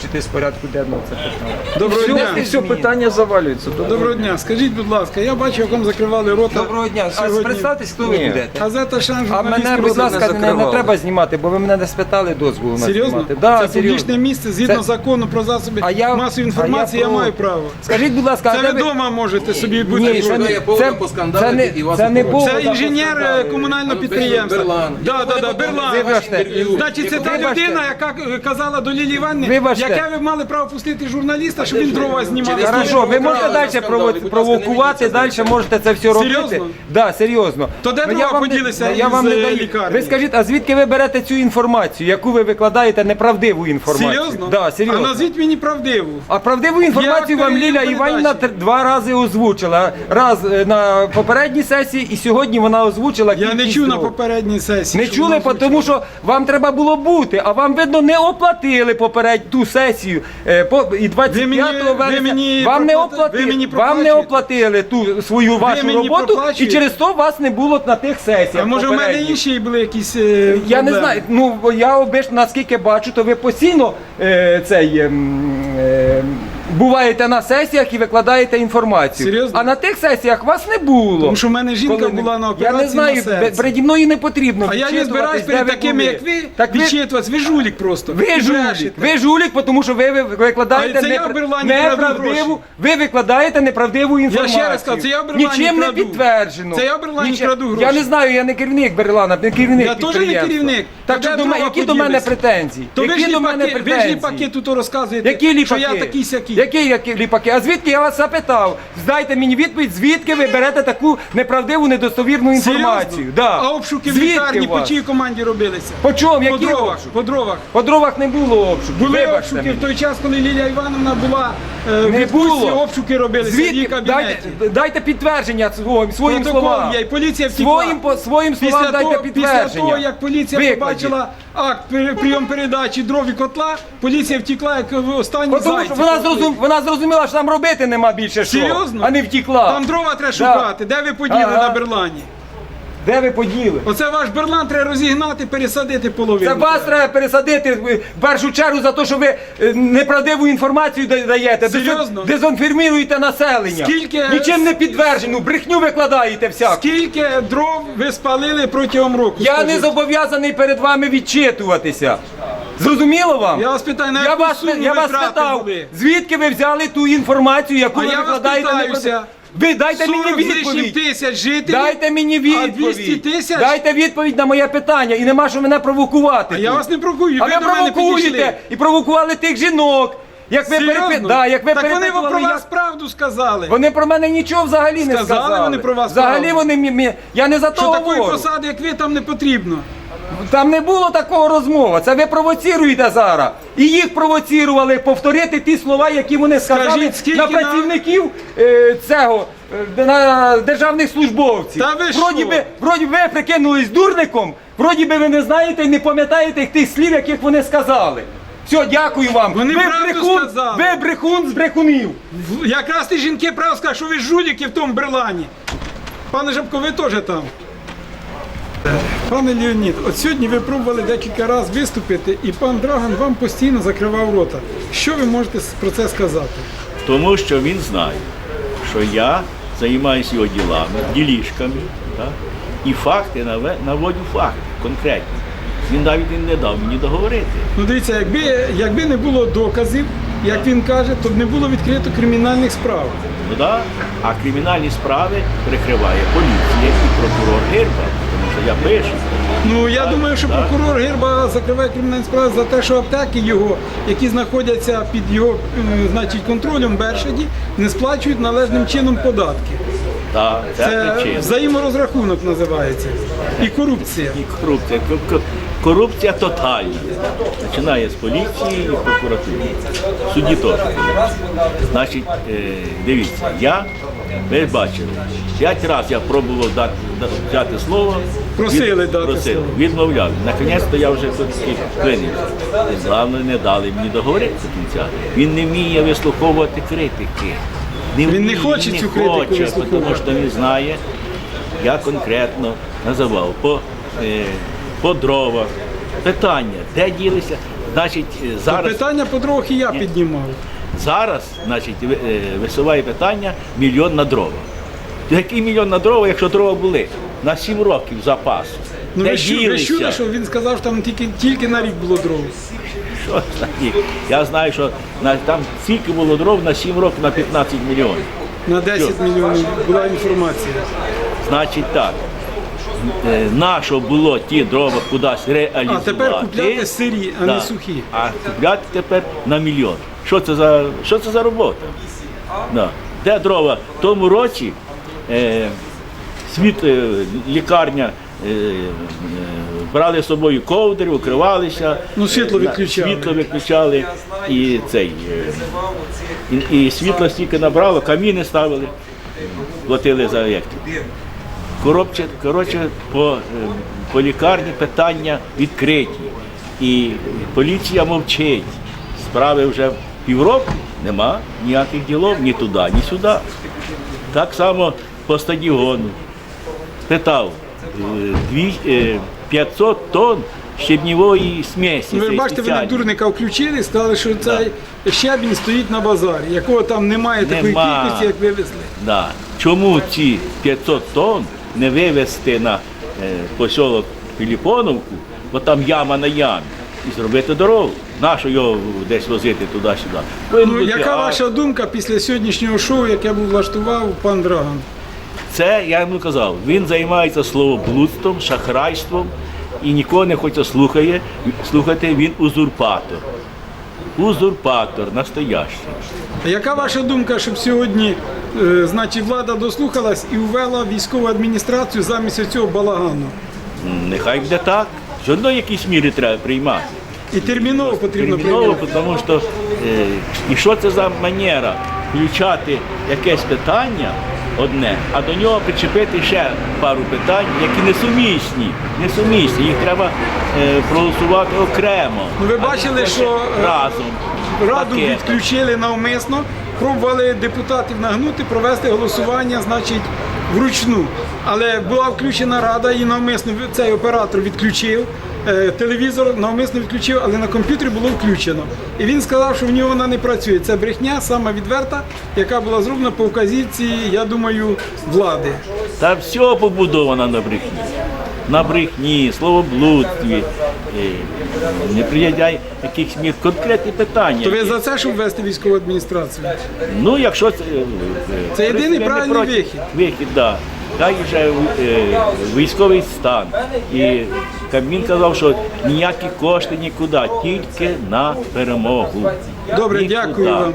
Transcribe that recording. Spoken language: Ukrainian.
виключити з порядку денного це питання. Доброго все, дня. і все питання завалюється. Доброго дня. Скажіть, будь ласка, я бачу, як вам закривали рота. Доброго дня. А сьогодні. представтесь, хто ви Ні. будете? Газета «Шанс» А мене, будь ласка, не, не треба знімати, бо ви мене не спитали дозволу на Серйозно? знімати. Да, це серйозно. публічне місце, згідно Це- закону про засоби А я- масової а інформації, я я, про- маю право. Скажіть, будь ласка, Це а ви де вдома можете собі бути. Ні, це не, це, це не, це не повод Це інженер е, комунального підприємства. Берлан. Да, да, да, Берлан. Значить, це та людина, яка е, казала до Лілії Іванівни, Вибачте. Яке ви мали право пустити журналіста, щоб він дрова знімав. Хорошо, ви можете далі провокувати, далі можете це все робити. Серйозно? Да, серйозно. То де Ну, дрова вам не- поділися я вам не е, даю. лікарні? Ви скажіть, а звідки ви берете цю інформацію, яку ви викладаєте неправдиву інформацію? Серйозно? Да, серйозно. А назвіть мені правдиву. А правдиву інформацію Я вам Ліля Іванівна тр- два рази озвучила. Раз е, на попередній сесії, і сьогодні вона озвучила. Я не кількість чув на дров. попередній сесії. Не що чули, вона тому що вам треба було бути, а вам видно не оплатили попередню ту сесію. е, по- І 25 мені- вересня вам не проплати- оплатили. мені вам не проплачуєте? оплатили ту свою вашу мені роботу, і проплачуєте? через то вас не було на тих сесіях. А може в мене попередніх. інші були якісь. е, Я не проблеми? знаю. Ну бо я обиш, наскільки бачу, то ви постійно е, цей. ем, е, Буваєте на сесіях і викладаєте інформацію. Серйозно? А на тих сесіях вас не було. Тому що в мене жінка Коли не- була на Я операції не знаю, на серці. переді мною не потрібно. А я не відчитуватись, збираюсь де перед ви такими, були. як ви, Так ви, відчитуватись. Ви жулік просто. ви жулік, брешете. ви жулік, тому що ви ви- викладаєте А це я в непра- краду неправдиву, гроші. ви викладаєте неправдиву інформацію. раз кажу, це я в Нічим не краду. підтверджено. Це я в Берлані Нічим- краду гроші. Я не знаю, я не керівник Берлана, не керівник Я теж не підприємства. керівник. Так що до мене, дрова які до мене поділися? претензії? То ви які ж до мене ліпаки, ви ж претензії? ліпаки тут розказуєте, Які що ліпаки? я такий сякий. Які, які ліпаки? А звідки я вас запитав? Здайте мені відповідь, звідки ви берете таку неправдиву, недостовірну інформацію? Да. А обшуки в Звідки лікарні у по вас? чиїй команді робилися? По чому? По Які дровах, обшуки? по дровах. По дровах не було обшуків. Були Вибачте обшуки мені. в той час, коли Лілія Івановна була е, в Не відпустці, було. обшуки робилися в її Звідки? кабінеті. Дайте, дайте підтвердження своїм, своїм Протокол словам. є, і поліція втекла. Своїм, по- своїм словам Після дайте того, підтвердження. після того, як поліція Викладіть. побачила акт при- прийом передачі дров і котла, поліція втекла як в останній Бо Тому зайці. вона, вона зрозуміла, що там робити нема більше що, Серйозно? а не втікла. Там дрова треба шукати. Де ви поділи Ага. на Берлані? Де ви поділи? Оце ваш Берлан треба розігнати, пересадити половину. Це вас треба пересадити в першу чергу за те, що ви е, неправдиву інформацію да- даєте, дезон- Серйозно? дезінформуєте населення. Скільки- Нічим не підтверджену, брехню викладаєте всяку. Скільки дров ви спалили протягом року? Я не скажіть? зобов'язаний перед вами відчитуватися. Зрозуміло вам? Я вас питаю, на я яку вас, суму я вас питав, були? звідки ви взяли ту інформацію, яку А ви я вас викладаєте питаюся, неправдив- Ви дайте мені 40 з лишнім відповідь. тисяч жителів. Дайте мені А відповідь. 200 тисяч? Дайте відповідь на моє питання і нема що мене провокувати. А я тут. вас не провокую, А ви ви до мене провокуєте і провокували тих жінок. Як ви Серйозно? да, як ви так вони перепитували, про як- вас правду сказали. Вони про мене нічого взагалі не Сказали сказали. вони про вас Взагалі правду? вони мі- мі- я не за що такої говорю. посади, як ви, там не потрібно. Там не було такого розмови. Це ви провоціруєте зараз. І їх провоцірували повторити ті слова, які вони сказали Скажіть, скільки на працівників е, цього. е, На державних службовців. Та ви вроді що? би, вроді ви прикинулись дурником, вроді би ви не знаєте і не пам'ятаєте тих слів, яких вони сказали. Все, дякую вам. Вони ви правду брехун, сказали. ви брехун з брехунів. В- Якраз ті жінки право сказали, що ви жуліки в тому Берлані. Пане Жабко, ви теж там. Пане Леонід, от сьогодні ви пробували декілька разів виступити, і пан Драган вам постійно закривав рота. Що ви можете про це сказати? Тому що він знає, що я займаюся його ділами, ділішками, так? і факти наводю факти конкретні. Він навіть не дав мені договорити. Ну дивіться, якби, якби не було доказів, як він каже, то б не було відкрито кримінальних справ. Ну, да? А кримінальні справи прикриває поліція і прокурор що я пишу. Ну я думаю, що так. прокурор Герба закриває кримінальні справи за те, що аптеки його, які знаходяться під його е, значить, контролем Бершаді, не сплачують належним чином податки. Так, це, Це причина. взаєморозрахунок називається. І корупція. І корупція. Ко- ко- Корупція тотальна. Починає з поліції і прокуратури. В суді теж. Значить, е, дивіться, я, ви бачили, п'ять разів я пробував дати, взяти слово. Просили дати просили, слово. Відмовляв. Наконець-то я вже все-таки винився. І головне, не дали мені договорити до кінця. Він не вміє вислуховувати критики. Він не хоче цю критику хоче, тому що він знає, я конкретно називав по, е, по дровах. Питання, де ділися? Значить, е, зараз, питання по дорогах і я піднімав. Зараз значить, е, висуває питання мільйон на дрова. Який мільйон на дрова, якщо дрова були? На 7 років запасу. Ну Де ви, чу, чули, що він сказав, що там тільки, тільки на рік було дров. Що за рік? Я знаю, що на, там стільки було дров на 7 років на 15 мільйонів. На 10 мільйонів була інформація. Значить так. е, Нащо було ті дрова кудись реалізувати? А тепер купляти сирі, а не сухі. А купляти тепер на мільйон. Що це за, що це за робота? Да. Де дрова? В тому році е, світ, е, лікарня е, е, брали з собою ковдри, укривалися. Ну, світло Е, на- відключали. Світло виключали і цей. е, і, і світло стільки набрало, каміни ставили, платили за електрику. Коротше, коротше по, е, по лікарні питання відкриті. І поліція мовчить. Справи вже півроку нема ніяких ділов ні туди, ні сюди. Так само по стадіону. Питав е, дві- е, 500 тонн щебнівої смесі. Ну, ви бачите, вони дурника включили, сказали, що цей щебінь стоїть на базарі, якого там немає такої Нема. кількості, як вивезли. Да. Чому ці 500 тонн не вивезти на е, посілок Філіпоновку, бо там яма на ямі, зробити дорогу? Нащо його десь возити туди-сюди? Ну, яка акт. ваша думка після сьогоднішнього шоу, яке був влаштував пан Драган? Це я йому казав. Він займається словоблудством, шахрайством і нікого не хоче слухає, слухати. Він узурпатор. Узурпатор, настоящий. А яка ваша думка, щоб сьогодні е, значить, влада дослухалась і ввела військову адміністрацію замість цього балагану? М, Нехай буде так. Все одно якісь міри треба приймати. І терміново потрібно Терміново, тому що е, і що це за манера включати якесь питання одне, а до нього причепити ще пару питань, які несумісні. Несумісні. Їх треба е, проголосувати окремо. Ну, ви бачили, що, е, разом. Раду пакетом. відключили навмисно, пробували депутатів нагнути, провести голосування, значить, вручну. Але була включена рада і навмисно цей оператор відключив. е, Телевізор навмисно відключив, але на комп'ютері було включено. І він сказав, що в нього вона не працює. Це брехня, сама відверта, яка була зроблена по вказівці, я думаю, влади. Та все побудовано на брехні. На брехні, словоблудстві, е, неприяття якихось мір, конкретні питання. То ви за це, щоб ввести військову адміністрацію? Ну, якщо це, е, Це єдиний правильний проти. вихід. Вихід, так. Дай вже е, військовий стан. І Кабмін казав, що ніякі кошти нікуди, тільки на перемогу. Добре, Нікуди. дякую вам.